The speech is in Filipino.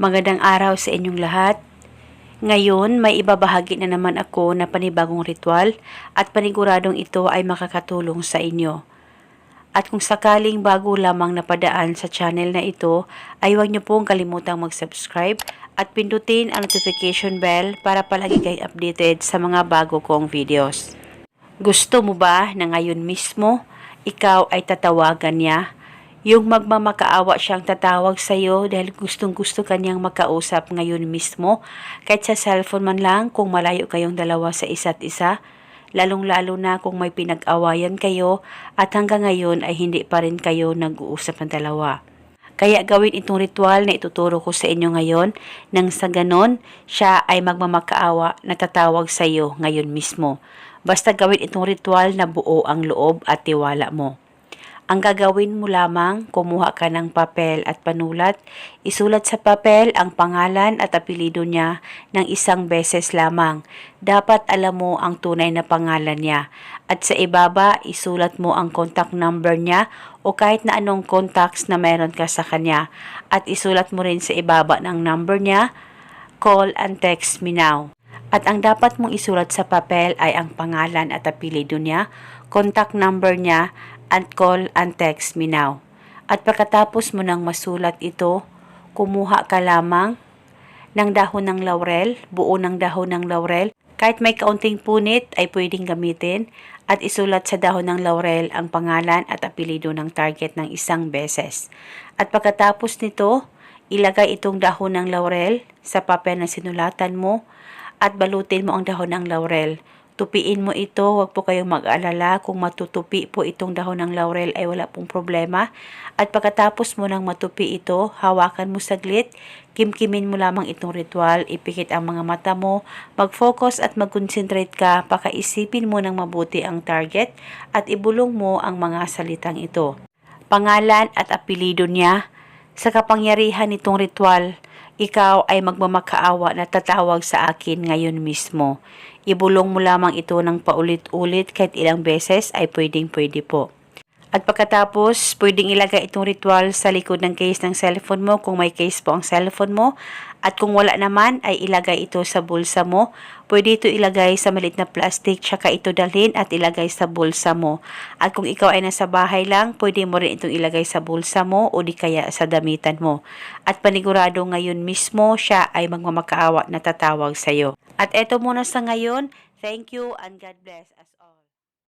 Magandang araw sa inyong lahat. Ngayon, may ibabahagi na naman ako na panibagong ritual at paniguradong ito ay makakatulong sa inyo. At kung sakaling bago lamang napadaan sa channel na ito, ay huwag niyo pong kalimutang mag-subscribe at pindutin ang notification bell para palagi kayo updated sa mga bago kong videos. Gusto mo ba na ngayon mismo, ikaw ay tatawagan niya? Yung magmamakaawa siyang tatawag sa iyo dahil gustong gusto kanyang makausap ngayon mismo, kahit sa cellphone man lang kung malayo kayong dalawa sa isa't isa, lalong-lalo na kung may pinag-awayan kayo at hanggang ngayon ay hindi pa rin kayo nag-uusap ng dalawa. Kaya gawin itong ritual na ituturo ko sa inyo ngayon nang sa ganon siya ay magmamakaawa na tatawag sa iyo ngayon mismo. Basta gawin itong ritual na buo ang loob at tiwala mo. Ang gagawin mo lamang, kumuha ka ng papel at panulat, isulat sa papel ang pangalan at apelido niya ng isang beses lamang. Dapat alam mo ang tunay na pangalan niya. At sa ibaba, isulat mo ang contact number niya o kahit na anong contacts na meron ka sa kanya. At isulat mo rin sa ibaba ng number niya, call and text me now. At ang dapat mong isulat sa papel ay ang pangalan at apelido niya, contact number niya, and call and text me now. At pagkatapos mo nang masulat ito, kumuha ka lamang ng dahon ng laurel, buo ng dahon ng laurel. Kahit may kaunting punit ay pwedeng gamitin at isulat sa dahon ng laurel ang pangalan at apelido ng target ng isang beses. At pagkatapos nito, ilagay itong dahon ng laurel sa papel na sinulatan mo at balutin mo ang dahon ng laurel. Tupiin mo ito, huwag po kayong mag-alala. Kung matutupi po itong dahon ng laurel ay wala pong problema. At pagkatapos mo nang matupi ito, hawakan mo saglit, kimkimin mo lamang itong ritual, ipikit ang mga mata mo, mag-focus at mag-concentrate ka, pakaisipin mo ng mabuti ang target at ibulong mo ang mga salitang ito. Pangalan at apelido niya, sa kapangyarihan nitong ritual, ikaw ay magmamakaawa na tatawag sa akin ngayon mismo. Ibulong mo lamang ito ng paulit-ulit kahit ilang beses ay pwedeng pwede po. At pagkatapos, pwedeng ilagay itong ritual sa likod ng case ng cellphone mo kung may case po ang cellphone mo. At kung wala naman, ay ilagay ito sa bulsa mo. Pwede ito ilagay sa malit na plastic, tsaka ito dalhin at ilagay sa bulsa mo. At kung ikaw ay nasa bahay lang, pwede mo rin itong ilagay sa bulsa mo o di kaya sa damitan mo. At panigurado ngayon mismo, siya ay magmamakaawa na tatawag sa iyo. At eto muna sa ngayon, thank you and God bless us all.